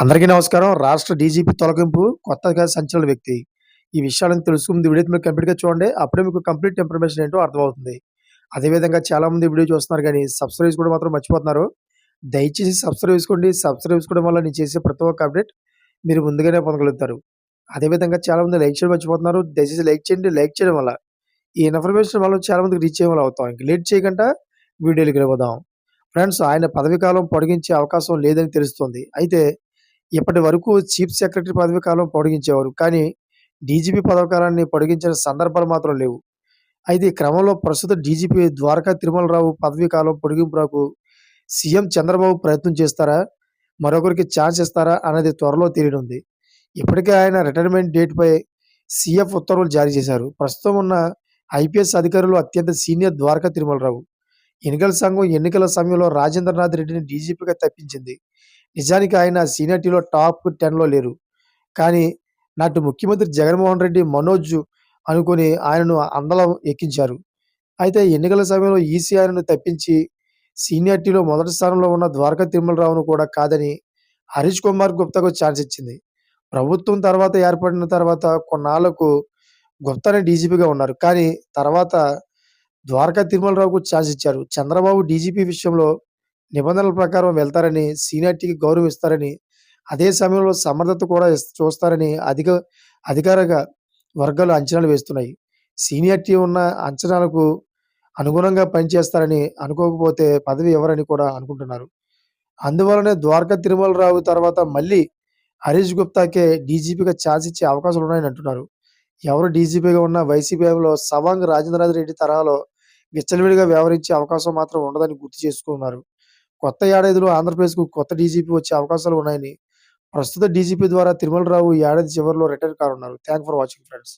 అందరికీ నమస్కారం. రాష్ట్ర డీజీపీ తొలగింపు కొత్తగా సంచలన వ్యక్తి. ఈ విషయాలను తెలుసుకుంది వీడియో మీరు కంప్లీట్‌గా చూడండి. అప్పుడే మీకు కంప్లీట్ ఇన్ఫర్మేషన్ ఏంటో అర్థమవుతుంది. అదేవిధంగా చాలామంది వీడియో చూస్తున్నారు కానీ సబ్స్క్రైబ్ కూడా మాత్రం మర్చిపోతున్నారు. దయచేసి సబ్స్క్రైబ్ చేసుకోండి. సబ్స్క్రైబ్ చేసుకోవడం వల్ల నేను చేసే ప్రతి ఒక్క అప్డేట్ మీరు ముందుగానే పొందగలుగుతారు. అదేవిధంగా చాలామంది లైక్ చేయడం మర్చిపోతున్నారు. దయచేసి లైక్ చేయండి. లైక్ చేయడం వల్ల ఈ ఇన్ఫర్మేషన్ వల్ల చాలామందికి రీచ్ చేయడం వల్ల అవుతాం. ఇంక లేట్ చేయకుండా వీడియోలకు వెళ్ళిపోదాం. ఫ్రెండ్స్ ఆయన పదవీ కాలం పొడిగించే అవకాశం లేదని తెలుస్తుంది అయితే ఇప్పటి వరకు చీఫ్ సెక్రటరీ పదవీ కాలం పొడిగించేవారు. కానీ డీజీపీ పదవీ కాలాన్ని పొడిగించిన సందర్భాలు మాత్రం లేవు. అయితే ఈ క్రమంలో ప్రస్తుత డీజీపీ ద్వారకా తిరుమలరావు పదవీ కాలం పొడిగింపునకు సీఎం చంద్రబాబు ప్రయత్నం చేస్తారా? మరొకరికి ఛాన్స్ ఇస్తారా? అనేది త్వరలో తేలినుంది ఇప్పటికే ఆయన రిటైర్మెంట్ డేట్‌పై సీఎఫ్ ఉత్తర్వులు జారీ చేశారు. ప్రస్తుతం ఉన్న ఐపీఎస్ అధికారులు అత్యంత సీనియర్ ద్వారకా తిరుమలరావు. ఎన్నికల సంఘం ఎన్నికల సమయంలో రాజేంద్రనాథ్ రెడ్డిని డీజీపీగా తప్పించింది. నిజానికి ఆయన సీనియర్టీలో టాప్ 10లో లేరు. కానీ నాటి ముఖ్యమంత్రి జగన్మోహన్ రెడ్డి, మనోజ్ అనుకుని ఆయనను అందలం ఎక్కించారు. అయితే ఎన్నికల సమయంలో ఈసీ ఆయనను తప్పించి సీనియర్టీలో మొదటి స్థానంలో ఉన్న ద్వారకా తిరుమలరావును కూడా కాదని హరీష్ కుమార్ గుప్తాకు ఛాన్స్ ఇచ్చింది. ప్రభుత్వం తర్వాత ఏర్పడిన తర్వాత కొన్నాళ్ళకు గుప్తానే డీజీపీగా ఉన్నారు. కానీ తర్వాత ద్వారకా తిరుమలరావుకు ఛాన్స్ ఇచ్చారు. చంద్రబాబు డీజీపీ విషయంలో నిబంధనల ప్రకారం వెళ్తారని, సీనియార్టీకి గౌరవిస్తారని అదే సమయంలో సమర్థత కూడా చూస్తారని అధిక అధికారిక వర్గాలు అంచనాలు వేస్తున్నాయి. సీనియార్టీ ఉన్న అంచనాలకు అనుగుణంగా పనిచేస్తారని అనుకోకపోతే పదవి ఇవ్వరని కూడా అనుకుంటున్నారు. అందువలనే ద్వారకా తిరుమలరావు తర్వాత మళ్ళీ హరీష్ గుప్తాకే డీజీపీగా ఛాన్స్ ఇచ్చే అవకాశాలున్నాయని అంటున్నారు. ఎవరు డీజీపీగా ఉన్న వైసీపీ హయాంలో సవాంగ్ రాజేంద్రనాథ్ రెడ్డి తరహాలో విచ్చలవిడిగా వ్యవహరించే అవకాశం మాత్రం ఉండదని గుర్తు చేసుకున్నారు. కొత్త ఏడాదిలో ఆంధ్రప్రదేశ్‌కు కొత్త డీజీపీ వచ్చే అవకాశాలు ఉన్నాయని, ప్రస్తుత డీజీపీ ద్వారా తిరుమలరావు ఈ ఏడాది చివరిలో రిటైర్ కానున్నారు. Thank for watching friends.